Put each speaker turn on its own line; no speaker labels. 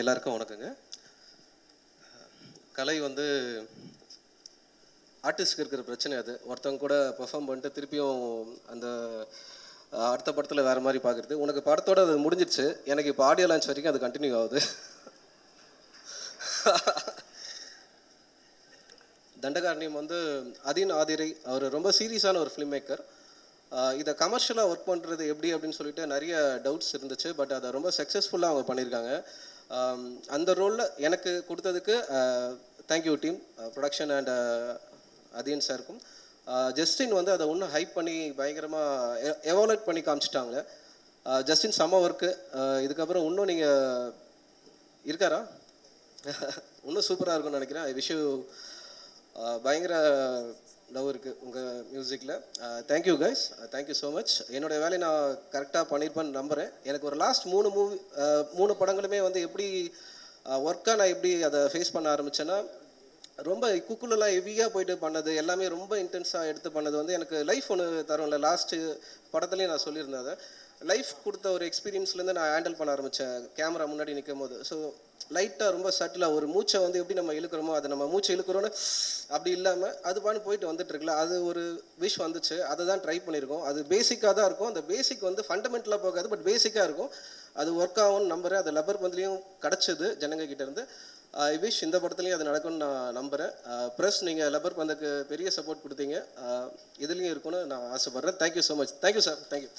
எல்லாருக்கும் வணக்கங்க. கலை வந்து ஆர்டிஸ்ட்க்கு இருக்கிற பிரச்சனை அது. ஒருத்தவங்க கூட பெர்ஃபார்ம் பண்ணிட்டு திருப்பியும் அந்த அடுத்த படத்தில் வேறு மாதிரி பார்க்குறது உனக்கு படத்தோட அது முடிஞ்சிடுச்சு எனக்கு இப்போ ஆடியோ லான்ச் வரைக்கும் அது கண்டினியூ ஆகுது. தண்டகாரணியம் வந்து அதீன் ஆதிரை அவர் ரொம்ப சீரியஸான ஒரு ஃபிலிம் மேக்கர் இதை கமர்ஷியலாக ஒர்க் பண்ணுறது எப்படி அப்படின்னு சொல்லிட்டு நிறைய டவுட்ஸ் இருந்துச்சு. பட் அதை ரொம்ப சக்ஸஸ்ஃபுல்லாக அவங்க பண்ணியிருக்காங்க. Um, அந்த ரோலில் எனக்கு கொடுத்ததுக்கு thank you team production and Atheen சாருக்கும் ஜஸ்டின் வந்து அதை இன்னும் ஹைப் பண்ணி பயங்கரமாக எவாலுவேட் e-, பண்ணி காமிச்சிட்டாங்க. ஜஸ்டின் uh, செம்ம ஒர்க்கு uh, இதுக்கப்புறம் இன்னும் நீங்கள் இருக்காரா? இன்னும் சூப்பராக இருக்கும்னு நினைக்கிறேன். ஐ uh, பயங்கர லவ் இருக்குது உங்கள் மியூசிக்கில் thank you guys thank you so much என்னோட வேலையை நான் கரெக்டாக பண்ணியிருப்பேன்னு நம்புகிறேன் எனக்கு ஒரு லாஸ்ட் மூணு மூவி மூணு படங்களுமே வந்து எப்படி ஒர்க்காக நான் எப்படி அதை ஃபேஸ் பண்ண ஆரம்பிச்சேன்னா ரொம்ப குக்குலெலாம் ஹெவியாக போயிட்டு பண்ணது எல்லாமே ரொம்ப இன்டென்ஸாக எடுத்து பண்ணது வந்து எனக்கு லைஃப் ஒன்று தரும்ல. லாஸ்ட்டு படத்துலேயும் நான் சொல்லியிருந்தேன் அதை. லைஃப் கொடுத்த ஒரு எக்ஸ்பீரியன்ஸ்லேருந்து நான் ஹேண்டில் பண்ண ஆரம்பித்தேன் கேமரா முன்னாடி நிற்கும் போது ஸோ லைட்டாக ரொம்ப சட்டிலாக ஒரு மூச்சை வந்து எப்படி நம்ம இழுக்கிறோமோ அதை நம்ம மூச்சை இழுக்கிறோன்னு அப்படி இல்லாமல் அது பாட்டு போயிட்டு வந்துட்டுருக்கல அது ஒரு விஷ் வந்துச்சு. அதை தான் ட்ரை பண்ணியிருக்கோம். அது பேசிக்காக தான் இருக்கும். அந்த பேசிக் வந்து ஃபண்டமெண்டலாக போகாது பட் பேசிக்காக இருக்கும். அது ஒர்க் ஆகும்னு நம்புகிறேன் அது லப்பர் பந்துலேயும் கிடச்சிது ஜனங்க கிட்டேருந்து ஐ விஷ் இந்த படத்துலையும் அது நடக்கும்னு நான் நம்புகிறேன் ப்ரெஸ் நீங்கள் லப்பர் பந்துக்கு பெரிய சப்போர்ட் கொடுத்தீங்க. இதுலேயும் இருக்கும்னு நான் ஆசைப்பட்றேன். Thank you so much thank you sir thank you